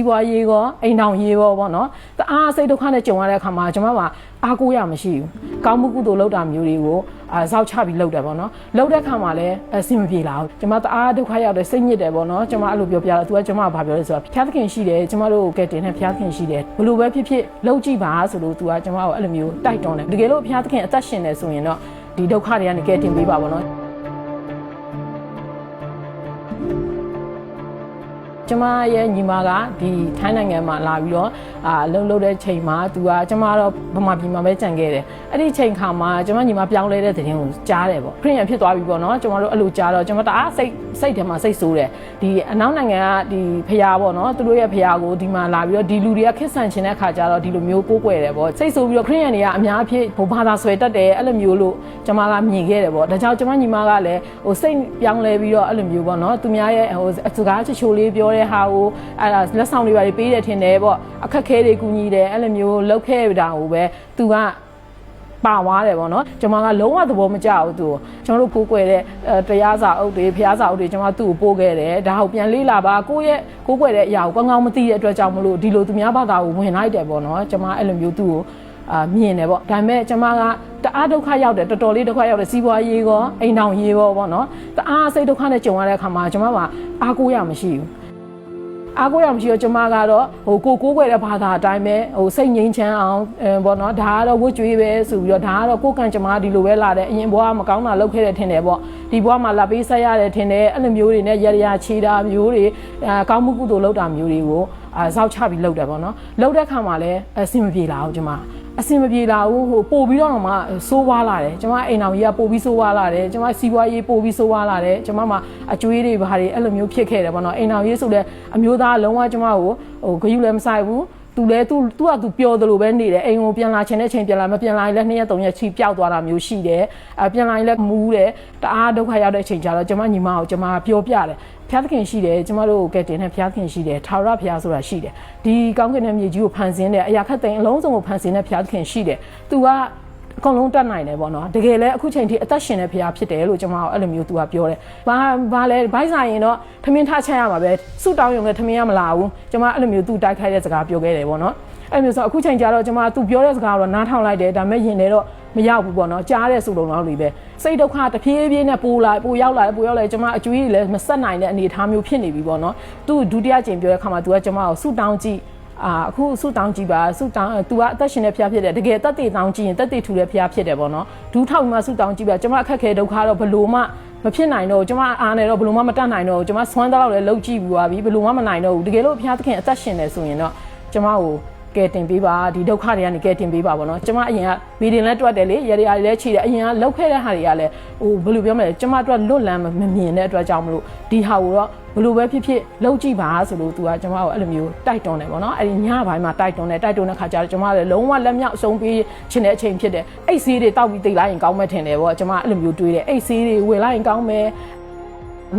ဒီဘွားရေးကောအိမ်တောင်ရေးကောပေါ့နော်တအားစိတ်ဒုက္ခနဲ့ကြုံရတဲ့အခါမှာကျွန်မကအားကိုးရမရှိဘူးကောင်းမှုကုသိုလ်လုပ်တာမျိုးတွေကိုအာဇောက်ချပြီးလုပ်တယ်ပေါ့နော်လုပ်တဲ့အခါမှာလည်းအဆင်မပြေလာဘူးကျွန်မတအားဒုက္ခရောက်တယ်စိတ်ညစ်တယ်ပေါ့နော်ကျွန်မအဲ့လိုပြောပြတော့ तू ကကျွန်မကဘာပြောလဲဆိုတော့ဖျားသခင်ရှိတယ်ကျွန်မတို့ကဲတင်တဲ့ဖျားသခင်ရှိတယ်ဘလို့ပဲဖြစ်ဖြစ်လုပ်ကြည့်ပါဆိုလို့ तू ကကျွန်မကိုအဲ့လိုမျိုးတိုက်တွန်းတယ်တကယ်လို့ဖျားသခင်အသက်ရှင်တယ်ဆိုရင်တော့ဒီဒုက္ခတွေကနေကဲတင်ပေးပါပေါ့နော် ကျမရဲ့ညီမကဒီထိုင်းနိုင်ငံမှာလာပြီးတော့ အာလုံလုံတဲ့ချိန်မှာသူကကျမတော့ဗမာပြည်မှာပဲကြံခဲ့တယ်အဲ့ဒီချိန်ခါမှာကျမညီမပြောင်းလဲတဲ့သတင်းကိုကြားတယ်ပေါ့ခရင်ဖြစ်သွားပြီပေါ့နော်ကျမတို့အဲ့လိုကြားတော့ကျမတအားစိတ်စိတ်ထဲမှာစိတ်ဆိုးတယ်ဒီအနောက်နိုင်ငံကဒီဖျားပေါ့နော်သူတို့ရဲ့ဖျားကိုဒီမှာလာပြီးတော့ဒီလူတွေကခက်ဆန်ချင်တဲ့ခါကျတော့ဒီလိုမျိုးကိုးကွယ်တယ်ပေါ့စိတ်ဆိုးပြီးတော့ခရင်တွေကအများအဖြစ်ဘုဘာသာဆွဲတတ်တယ်အဲ့လိုမျိုးလို့ကျမကမြင်ခဲ့တယ်ပေါ့ဒါကြောင့်ကျမညီမကလည်းဟိုစိတ်ပြောင်းလဲပြီးတော့အဲ့လိုမျိုးပေါ့နော်သူများရဲ့ဟိုစကားချချိုလေးပြောတဲ့ဟာကိုအဲ့ဒါလက်ဆောင်တွေပါပေးတယ်ထင်တယ်ပေါ့အခက်ခဲတွေကူညီတယ်အဲ့လိုမျိုးလုပ်ခဲ့တာကိုပဲသူကပါသွားတယ်ပေါ့နော်ကျွန်မကလုံးဝသဘောမကျဘူးသူကျွန်တော်တို့ကိုးကွယ်တဲ့တရားစာအုပ်တွေဖျားစာအုပ်တွေကျွန်မသူ့ကိုပို့ခဲ့တယ်ဒါကိုပြန်လေးလာပါကိုယ့်ရဲ့ကိုးကွယ်တဲ့အရာကိုကောင်းကောင်းမသိတဲ့အတွက်ကြောင့်မလို့ဒီလိုသူများဘာသာကိုဝင်လိုက်တယ်ပေါ့နော်ကျွန်မအဲ့လိုမျိုးသူ့ကိုအာမြင်တယ်ပေါ့ဒါပေမဲ့ကျွန်မကတအားဒုက္ခရောက်တယ်တော်တော်လေးဒုက္ခရောက်တယ်စီးပွားရေးကောအိမ်တောင်ရေးကောပေါ့နော်တအားစိတ်ဒုက္ခနဲ့ကြုံရတဲ့အခါမှာကျွန်မကအားကိုးရမရှိဘူး အားကိုးရမရှိတော့ကျမကတော့ဟိုကိုကိုးကွယ်တဲ့ဘာသာအတိုင်းပဲဟိုစိတ်ငြိမ်းချမ်းအောင်အဲပေါ့နော်ဒါကတော့ဝတ်ကြွေးပဲဆိုပြီးတော့ဒါကတော့ကိုယ်ကံကျမဒီလိုပဲလာတယ်အရင်ဘွားကမကောင်းတာလုပ်ခဲ့တယ်ထင်တယ်ပေါ့ဒီဘွားမှာလာပေးဆက်ရတယ်ထင်တယ်အဲ့လိုမျိုးတွေနဲ့ရရချီတာမျိုးတွေအဲကောင်းမှုကုသိုလ်လုပ်တာမျိုးတွေကိုအာဇောက်ချပြီးလုပ်တယ်ပေါ့နော်လုပ်တဲ့ခါမှာလည်းအဆင်မပြေလာဘူးကျမ အဆင်မပြေလာဘူးဟိုပို့ပြီးတော့မှစိုးွားလာတယ်ကျွန်မအိမ်အောင်ကြီးကပို့ပြီးစိုးွားလာတယ်ကျွန်မစီးပွားရေးပို့ပြီးစိုးွားလာတယ်ကျွန်မမှာအကျွေးတွေဘာတွေအဲ့လိုမျိုးဖြစ်ခဲ့တယ်ပေါ့နော်အိမ်အောင်ကြီးဆိုတဲ့အမျိုးသားလုံးဝကျွန်မကိုဟိုဂယုလည်းမဆိုင်ဘူး သူလဲသူသူကသူပြောသလိုပဲနေတယ်အိမ်ကိုပြန်လာချင်တဲ့ချိန်ပြန်လာမပြန်လာရင်လည်းနှစ်ရက်သုံးရက်ချီပျောက်သွားတာမျိုးရှိတယ်အပြန်လာရင်လည်းမူးတယ်တအားဒုက္ခရောက်တဲ့အချိန်ကျတော့ကျွန်မညီမကိုကျွန်မပြောပြတယ်ဖျားသခင်ရှိတယ်ကျမတို့ကဲတင်တဲ့ဖျားသခင်ရှိတယ်ထာဝရဖျားဆိုတာရှိတယ်ဒီကောင်းကင်ရဲ့မြေကြီးကိုဖန်ဆင်းတဲ့အရာခတ်သိမ်းအလုံးစုံကိုဖန်ဆင်းတဲ့ဖျားသခင်ရှိတယ်သူက အကုန်လုံးတတ်နိုင်တယ်ပေါ့နော်တကယ်လဲအခုချိန်ထိအသက်ရှင်တဲ့ဖရားဖြစ်တယ်လို့ကျွန်မအဲ့လိုမျိုးသူကပြောတယ်ဘာဘာလဲဘိုက်ဆိုင်ရင်တော့ထမင်းထချက်ရမှာပဲစုတောင်းရုံနဲ့ထမင်းရမလာဘူးကျွန်မအဲ့လိုမျိုးသူတိုက်ခိုက်တဲ့စကားပြောခဲ့တယ်ပေါ့နော်အဲ့လိုမျိုးဆိုအခုချိန်ကျတော့ကျွန်မသူပြောတဲ့စကားတော့နားထောင်လိုက်တယ်ဒါပေမဲ့ယင်တယ်တော့မရောက်ဘူးပေါ့နော်ကြားတဲ့စုလုံးလောက်တွေပဲစိတ်ဒုက္ခတဖြည်းဖြည်းနဲ့ပိုလာပိုရောက်လာပိုရောက်လာကျွန်မအကျွေးကြီးလည်းမဆက်နိုင်တဲ့အနေအထားမျိုးဖြစ်နေပြီပေါ့နော်သူဒုတိယကြိမ်ပြောတဲ့ခါမှာသူကကျွန်မကိုဆူတောင်းကြည့် အာအခုဆုတောင်းကြည့်ပါဆုတောင်း तू ကအသက်ရှင်တဲ့ဖျားဖြစ်တယ်တကယ်တက်တည်တောင်းကြည့်ရင်တက်တည်ထူတဲ့ဖျားဖြစ်တယ်ပေါ့နော်ဒူးထောက်မှဆုတောင်းကြည့်ပါကျွန်မအခက်ခဲဒုက္ခတော့ဘလို့မှမဖြစ်နိုင်တော့ကျွန်မအားနေတော့ဘလို့မှမတတ်နိုင်တော့ကျွန်မဆွမ်းတော့လည်းလှုပ်ကြည့်ပြီးသွားပြီဘလို့မှမနိုင်တော့ဘူးတကယ်လို့ဖျားသခင်အသက်ရှင်တယ်ဆိုရင်တော့ကျွန်မကို ကဲတင်ပေးပါဒီဒုက္ခတွေကနေကဲတင်ပေးပါဗောနော်ကျမအရင်ကဗီဒီယိုလည်းတွက်တယ်လေရရရလည်းခြေတယ်အရင်ကလောက်ခဲ့တဲ့ဟာတွေကလည်းဟိုဘယ်လိုပြောမလဲကျမအတွက်လွတ်လန်းမမြင်တဲ့အတွက်ကြောင့်မလို့ဒီဟာကိုတော့ဘယ်လိုပဲဖြစ်ဖြစ်လောက်ကြည့်ပါဆိုလို့သူကကျမကိုအဲ့လိုမျိုးတိုက်တွန်းတယ်ဗောနော်အဲ့ဒီညပိုင်းမှာတိုက်တွန်းတယ်တိုက်တွန်းတဲ့ခါကျတော့ကျမလည်းလုံးဝလက်မြောက်အဆုံးပေးခြင်းတဲ့အချိန်ဖြစ်တယ်အိတ်ဆေးတွေတောက်ပြီးတိတ်လိုက်ရင်ကောင်းမဲ့ထင်တယ်ဗောကျမအဲ့လိုမျိုးတွေးတယ်အိတ်ဆေးတွေဝယ်လိုက်ရင်ကောင်းမယ်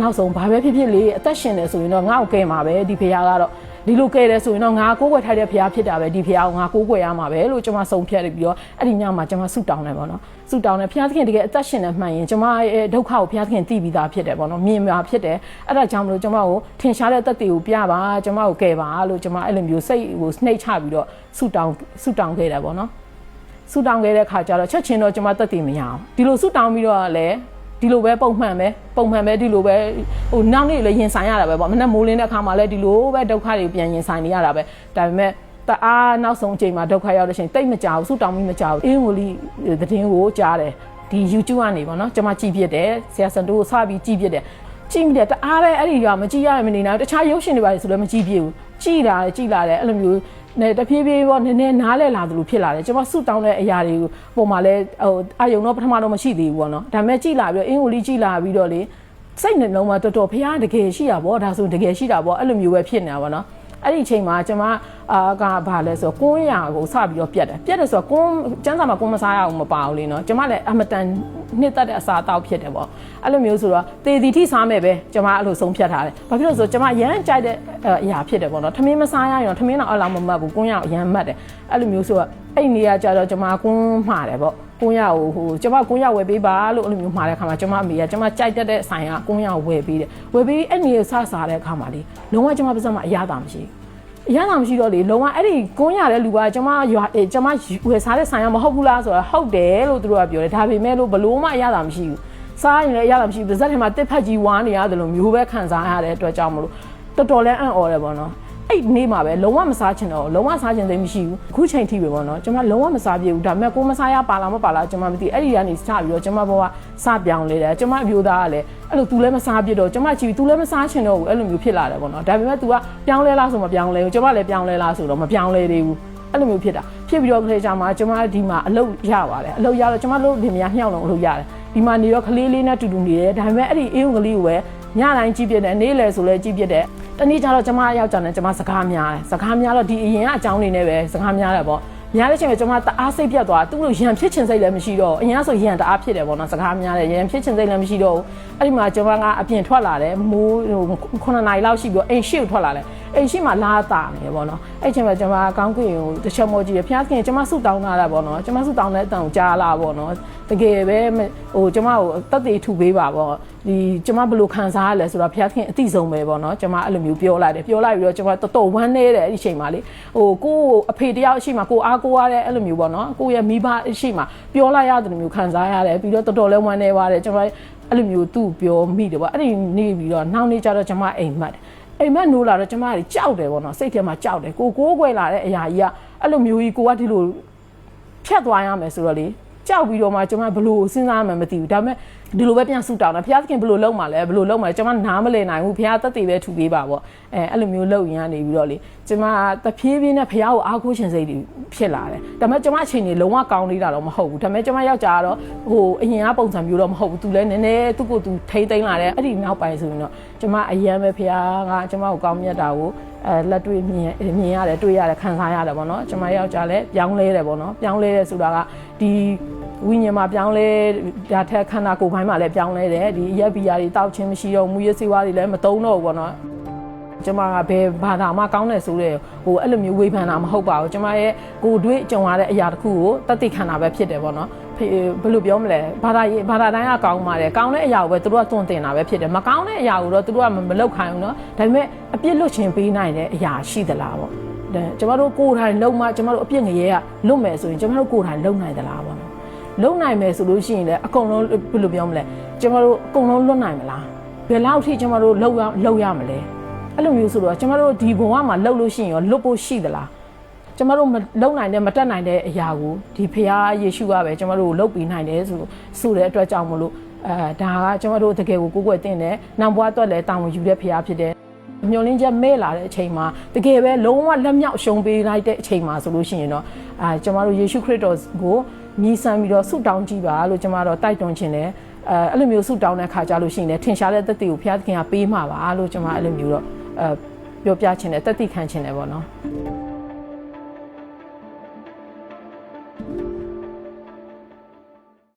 နောက်ဆုံးဘာပဲဖြစ်ဖြစ်လေအသက်ရှင်တယ်ဆိုရင်တော့ငါ့ကိုကဲမှာပဲဒီဖေကတော့ ဒီလိုကဲတယ်ဆိုရင်တော့ငါကိုးကွယ်ထိုက်တဲ့ဖရားဖြစ်တာပဲဒီဖရားကိုငါကိုးကွယ်ရမှာပဲလို့ကျွန်မဆုံးဖြတ်ပြီးတော့အဲ့ဒီညမှာကျွန်မဆုတောင်းတယ်ပေါ့နော်ဆုတောင်းတယ်ဖရားသခင်တကယ်အသက်ရှင်နေမှန်ရင်ကျွန်မရဲ့ဒုက္ခကိုဖရားသခင်သိပြီးသားဖြစ်တယ်ပေါ့နော်မြင်မှာဖြစ်တယ်အဲ့ဒါကြောင့်မလို့ကျွန်မကိုထင်ရှားတဲ့သက်သေကိုပြပါကျွန်မကိုကဲပါလို့ကျွန်မအဲ့လိုမျိုးစိတ်ကိုနှိမ့်ချပြီးတော့ဆုတောင်းဆုတောင်းခဲ့တယ်ပေါ့နော်ဆုတောင်းခဲ့တဲ့ခါကျတော့ချက်ချင်းတော့ကျွန်မသက်သေမရအောင်ဒီလိုဆုတောင်းပြီးတော့လည်း ဒီလိုပဲပုံမှန်ပဲပုံမှန်ပဲဒီလိုပဲဟိုနောက်နေ့လည်းရင်ဆိုင်ရတာပဲပေါ့မနေ့မိုးလင်းတဲ့အခါမှာလည်းဒီလိုပဲဒုက္ခတွေပြန်ရင်ဆိုင်နေရတာပဲဒါပေမဲ့တအားနောက်ဆုံးအချိန်မှာဒုက္ခရောက်တဲ့ချိန်တိတ်မကြောက်ဘူးဆူတောင်းမိမကြောက်ဘူးအင်းဝလီသတင်းကိုကြားတယ်ဒီ YouTube ကနေပေါ့နော်ကျွန်မကြည့်ပြတယ်ဆရာစန်တိုးကိုစပြီးကြည့်ပြတယ်ကြည့်မိတယ်တအားပဲအဲ့ဒီကမကြည့်ရမနေနိုင်ဘူးတခြားရုပ်ရှင်တွေပါဆိုလည်းမကြည့်ပြဘူးကြည့်လာတယ်ကြည့်လာတယ်အဲ့လိုမျိုး နဲ့တဖြည်းဖြည်းပေါ့နည်းနည်းနားလဲလာသလိုဖြစ်လာတယ်ကျွန်မဆုတောင်းတဲ့အရာတွေကိုပုံမှာလဲဟိုအာယုံတော့ပထမတော့မရှိသေးဘူးပေါ့နော်ဒါပေမဲ့ကြည်လာပြီးတော့အင်ကိုလီကြည်လာပြီးတော့လေစိတ်နှလုံးမှာတော်တော်ဖះတကယ်ရှိတာပေါ့ဒါဆိုတကယ်ရှိတာပေါ့အဲ့လိုမျိုးပဲဖြစ်နေတာပေါ့နော်အဲ့ဒီအချိန်မှာကျွန်မအာကဘာလဲဆိုတော့ကွန်းရာကိုစပြီးတော့ပြတ်တယ်ပြတ်တယ်ဆိုတော့ကွန်းကျန်းစာမှာကွန်းမစားရအောင်မပါဘူးလေနော်ကျွန်မလည်းအမတန် နှစ်သက်တဲ့အစာအသောက်ဖြစ်တယ်ပေါ့အဲ့လိုမျိုးဆိုတော့တေတီထိစားမယ်ပဲကျွန်မအဲ့လိုဆုံးဖြတ်ထားတယ်ဘာဖြစ်လို့ဆိုတော့ကျွန်မရမ်းကြိုက်တဲ့အရာဖြစ်တယ်ပေါ့နော်ထမင်းမစားရရင်ထမင်းတော့အလောက်မမတ်ဘူးကွန်းရရမ်းမတ်တယ်အဲ့လိုမျိုးဆိုတော့အဲ့နေရာကြတော့ကျွန်မကွန်းမှားတယ်ပေါ့ကွန်းရကိုဟိုကျွန်မကွန်းရဝယ်ပေးပါလို့အဲ့လိုမျိုးမှားတဲ့အခါမှာကျွန်မအမေကကျွန်မကြိုက်တတ်တဲ့ဆိုင်ကကွန်းရကိုဝယ်ပေးတယ်ဝယ်ပေးအဲ့နေရာစစားတဲ့အခါမှာလေလုံးဝကျွန်မပါစက်မှာအရသာမရှိဘူး အရသာမရှိတော့လေလုံးဝအဲ့ဒီကွန်းရတဲ့လူကကျမရွာအေးကျမဝယ်စားတဲ့ဆိုင်ကမဟုတ်ဘူးလားဆိုတော့ဟုတ်တယ်လို့သူတို့ကပြောတယ်ဒါပေမဲ့လို့ဘလို့မှအရသာမရှိဘူးစားရင်လည်းအရသာမရှိဘူးဇက်ထဲမှာတစ်ဖက်ကြီးဝါနေရတယ်လို့မျိုးပဲခံစားရတဲ့အတွက်ကြောင့်မလို့တော်တော်လဲအံ့ဩတယ်ပေါ့နော် အဲ့နေ့မှာပဲလုံးဝမစားချင်တော့ဘူးလုံးဝစားချင်သိမရှိဘူးအခုချိန်ထိပဲပေါ့နော်ကျွန်မလုံးဝမစားပြဘူးဒါပေမဲ့ကိုမစားရပါလားမပါလားကျွန်မမသိအဲ့ဒီကနေစပြီးတော့ကျွန်မဘဝစပြောင်းလဲတယ်ကျွန်မအမျိုးသားကလည်းအဲ့လို तू လည်းမစားပြတော့ကျွန်မကြည့် तू လည်းမစားချင်တော့ဘူးအဲ့လိုမျိုးဖြစ်လာတယ်ပေါ့နော်ဒါပေမဲ့ तू ကပြောင်းလဲလားဆိုမပြောင်းလဲဘူးကျွန်မလည်းပြောင်းလဲလားဆိုတော့မပြောင်းလဲသေးဘူးအဲ့လိုမျိုးဖြစ်တာဖြစ်ပြီးတော့ခလေးချာမှာကျွန်မဒီမှာအလုပ်ရပါတယ်အလုပ်ရတော့ကျွန်မတို့လင်မယားညှောက်လုံးအလုပ်ရတယ်ဒီမှာနေတော့ကလေးလေးနဲ့တူတူနေတယ်ဒါပေမဲ့အဲ့ဒီအေးုံကလေးကိုပဲညတိုင်းကြည့်ပြတယ်နေ့လယ်ဆိုလဲကြည့်ပြတယ် တနေ့ကျတော့ကျွန်မယောက်ျားနဲ့ကျွန်မစကားများတယ်စကားများတော့ဒီအရင်ကအကြောင်းနေနဲ့ပဲစကားများတယ်ပေါ့များတဲ့ချိန်မှာကျွန်မတအားစိတ်ပြတ်သွားသူ့လိုရံဖြစ်ချင်စိတ်လည်းမရှိတော့အရင်ကဆိုရံတအားဖြစ်တယ်ပေါ့နော်စကားများတယ်ရံဖြစ်ချင်စိတ်လည်းမရှိတော့ဘူးအဲ့ဒီမှာကျွန်မကအပြင်ထွက်လာတယ်မိုးဟို9နာရီလောက်ရှိပြီးတော့အိမ်ရှိကိုထွက်လာတယ် အိမ်ရှိမှာလာတာနေပေါ့နော်အဲ့ချိန်မှာကျွန်မကောင်းကင်ကိုတစ်ချက်မောကြည့်ရဖျားခင်ကျွန်မဆုတောင်းလာတာပေါ့နော်ကျွန်မဆုတောင်းတဲ့အတန်ကိုကြားလာပေါ့နော်တကယ်ပဲဟိုကျွန်မကိုတက်သေးထူပေးပါပေါ့ဒီကျွန်မဘယ်လိုခံစားရလဲဆိုတော့ဖျားခင်အတိဆုံးပဲပေါ့နော်ကျွန်မအဲ့လိုမျိုးပြောလိုက်တယ်ပြောလိုက်ပြီးတော့ကျွန်မတော်တော်ဝမ်းနေတယ်အဲ့ဒီချိန်မှာလေဟိုကိုအဖေတယောက်ရှိမှကိုအားကိုရတဲ့အဲ့လိုမျိုးပေါ့နော်ကိုရဲ့မိဘရှိမှပြောလိုက်ရတယ်လို့မျိုးခံစားရတယ်ပြီးတော့တော်တော်လည်းဝမ်းနေပါတယ်ကျွန်မအဲ့လိုမျိုးသူ့ပြောမိတယ်ပေါ့အဲ့ဒီနေပြီးတော့နောက်နေ့ကျတော့ကျွန်မအိမ်မက်တယ် အိမ်မက်နိုးလာတော့ကျမတွေကြောက်တယ်ပေါ့နော်စိတ်ထဲမှာကြောက်တယ်ကိုကိုးကွယ်လာတဲ့အရာကြီးကအဲ့လိုမျိုးကြီးကိုကဒီလိုဖြတ်သွားရမယ်ဆိုတော့လေကြောက်ပြီးတော့မှကျမဘလို့စဉ်းစားမှမသိဘူးဒါပေမဲ့ ဒီလိုပဲပြန်ဆူတောင်းတာဘုရားသခင်ဘလို့လုံးမှလဲဘလို့လုံးမှလဲကျမနားမလည်နိုင်ဘူးဘုရားတက်တည်ပဲထူပေးပါပေါ့အဲအဲ့လိုမျိုးလုပ်ရင်ကနေပြီးတော့လေကျမတဖြည်းဖြည်းနဲ့ဘုရားကိုအားကိုးခြင်းစိတ်တွေဖြစ်လာတယ်ဒါပေမဲ့ကျမအချိန်ကြီးလုံးဝကောင်းနေတာတော့မဟုတ်ဘူးဒါပေမဲ့ကျမယောက်ျားကတော့ဟိုအရင်ကပုံစံမျိုးတော့မဟုတ်ဘူးသူလည်းနည်းနည်းသူ့ကိုယ်သူထိမ့်သိမ်းလာတယ်အဲ့ဒီနောက်ပိုင်းဆိုရင်တော့ကျမအရင်ပဲဘုရားကကျမကိုကောင်းမြတ်တာကိုအဲလက်တွေ့မြင်မြင်ရတယ်တွေ့ရတယ်ခံစားရတယ်ပေါ့နော်ကျမယောက်ျားလည်းပြောင်းလဲတယ်ပေါ့နော်ပြောင်းလဲတယ်ဆိုတာကဒီ ဝိညာဉ်မှာပြောင်းလဲဒါထက်ခန္ဓာကိုယ်ပိုင်းမှာလည်းပြောင်းလဲတယ်ဒီရက်ဘီယာတွေတောက်ချင်းမရှိတော့မူရစေဝါတွေလည်းမတုံးတော့ဘူးပေါ့နော်ကျမကဘယ်ဘာသာမှကောင်းတယ်ဆိုတဲ့ဟိုအဲ့လိုမျိုးဝေဖန်တာမဟုတ်ပါဘူးကျမရဲ့ကိုယ်တွေ့ကြုံရတဲ့အရာတစ်ခုကိုတတိခန္ဓာပဲဖြစ်တယ်ပေါ့နော်ဘယ်လိုပြောမလဲဘာသာရေးဘာသာတိုင်းကကောင်းပါတယ်ကောင်းတဲ့အရာကိုပဲသူတို့ကတွန့်တင်တာပဲဖြစ်တယ်မကောင်းတဲ့အရာကိုတော့သူတို့ကမလောက်ခိုင်းဘူးเนาะဒါပေမဲ့အပြစ်လွတ်ခြင်းပေးနိုင်တဲ့အရာရှိသလားပေါ့ဒါကျမတို့ကိုယ်တိုင်လုံမှကျမတို့အပြစ်ငရဲကလွတ်မယ်ဆိုရင်ကျမတို့ကိုယ်တိုင်လုံနိုင်သလားပေါ့နော် ါ့ လုံနိုင်မယ်ဆိုလို့ရှိရင်လည်းအကုန်လုံးဘယ်လိုပြောမလဲကျမတို့အကုန်လုံးလွတ်နိုင်မလားဘယ်လောက်ထိကျမတို့လုံရလုံရမလဲအဲ့လိုမျိုးဆိုတော့ကျမတို့ဒီဘဝမှာလုံလို့ရှိရင်ရောလွတ်ဖို့ရှိသလားကျမတို့မလုံနိုင်တဲ့မတက်နိုင်တဲ့အရာကိုဒီဖခင်ယေရှုကပဲကျမတို့ကိုလုပ်ပေးနိုင်တယ်ဆိုဆိုတဲ့အတွက်ကြောင့်မလို့အဲဒါကကျမတို့တကယ်ကိုကိုယ်ွယ်တင်တယ်။နောင်ဘွားအတွက်လည်းတာဝန်ယူတဲ့ဖခင်ဖြစ်တယ်။မျောလင်းချက်မဲ့လာတဲ့အချိန်မှာတကယ်ပဲလုံးဝလက်မြောက်ရှုံးပေးလိုက်တဲ့အချိန်မှာဆိုလို့ရှိရင်တော့အာကျမတို့ယေရှုခရစ်တော်ကို မြည်ဆန်းပြီးတော့ဆုတောင်းကြည့်ပါလို့ကျမတို့တိုက်တွန်းခြင်းတယ်။အဲအဲ့လိုမျိုးဆုတောင်းတဲ့ခါကြလို့ရှိရင်လည်းထင်ရှားတဲ့သက်သေကိုဘုရားသခင်ကပေးမှာပါလို့ကျမအဲ့လိုမျိုးတော့အဲပြောပြခြင်းတယ်တက်တိခံခြင်းတယ်ပေါ့နော်။